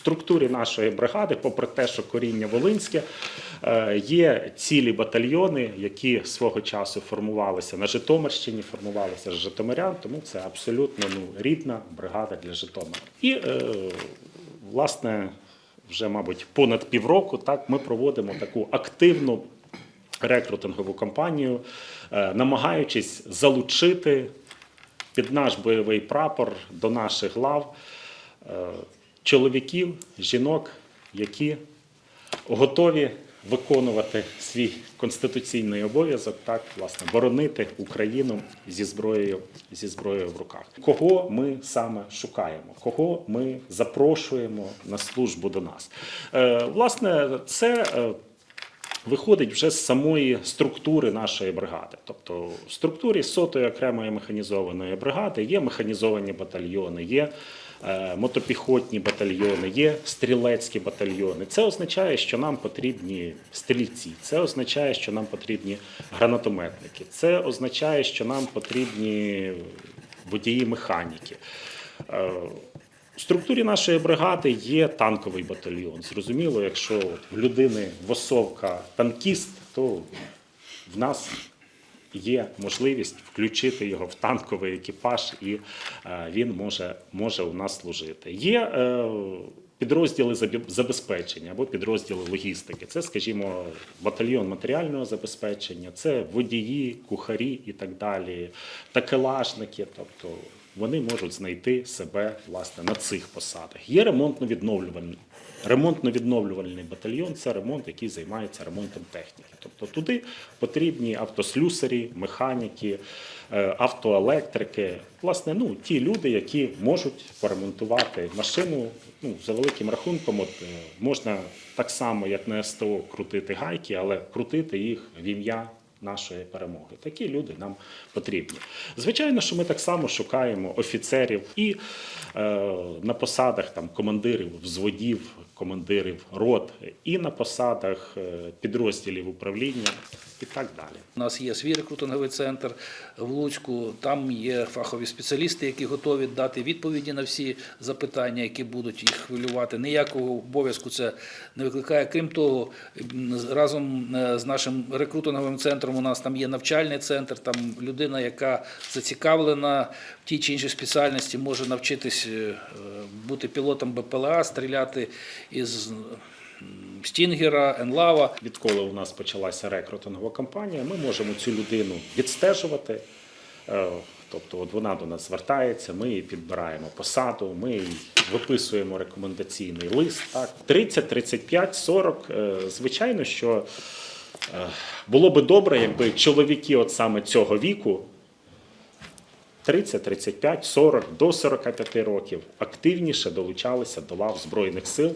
структурі нашої бригади, попри те, що коріння Волинське, е, є цілі батальйони, які свого часу формувалися на Житомирщині, формувалися з Житомирян, тому це абсолютно ну, рідна бригада для Житомира. І, е, власне, вже, мабуть, понад півроку так ми проводимо таку активну рекрутингову кампанію, е, намагаючись залучити під наш бойовий прапор до наших лав е, чоловіків, жінок, які готові виконувати свій конституційний обов'язок, так власне боронити Україну зі зброєю зі зброєю в руках. Кого ми саме шукаємо? Кого ми запрошуємо на службу до нас? Е, Власне, це. Е, виходить вже з самої структури нашої бригади. Тобто в структурі сотої окремої механізованої бригади є механізовані батальйони, є е, мотопіхотні батальйони, є стрілецькі батальйони. Це означає, що нам потрібні стрільці, це означає, що нам потрібні гранатометники, це означає, що нам потрібні водії механіки. В структурі нашої бригади є танковий батальйон. Зрозуміло, якщо в людини восовка танкіст, то в нас є можливість включити його в танковий екіпаж, і е, він може, може у нас служити. Є е, підрозділи забезпечення або підрозділи логістики. Це, скажімо, батальйон матеріального забезпечення, це водії, кухарі і так далі, такелажники. Тобто вони можуть знайти себе власне на цих посадах. Є ремонтно-відновлювальний. Ремонтно-відновлювальний батальйон це ремонт, який займається ремонтом техніки. Тобто туди потрібні автослюсарі, механіки, е, автоелектрики, власне, ну ті люди, які можуть поремонтувати машину. Ну, за великим рахунком, от, е, можна так само, як на СТО, крутити гайки, але крутити їх в ім'я нашої перемоги. Такі люди нам потрібні. Звичайно, що ми так само шукаємо офіцерів і е, на посадах там командирів взводів, командирів рот, і на посадах е, підрозділів управління і так далі. У нас є свій рекрутинговий центр в Луцьку. Там є фахові спеціалісти, які готові дати відповіді на всі запитання, які будуть їх хвилювати. Ніякого обов'язку це не викликає. Крім того, разом е, з нашим рекрутинговим центром у нас там є навчальний центр. Там людина, яка зацікавлена в тій чи іншій спеціальності, може навчитись е, бути пілотом БПЛА, стріляти із Стінгера, Енлава. Відколи у нас почалася рекрутингова кампанія, ми можемо цю людину відстежувати. Е, Тобто, от вона до нас звертається, ми їй підбираємо посаду, ми їй виписуємо рекомендаційний лист. Так, 30, 35, 40. е, Звичайно, що е, було би добре, якби чоловіки от саме цього віку 30, 35, 40 до 45 років активніше долучалися до лав Збройних сил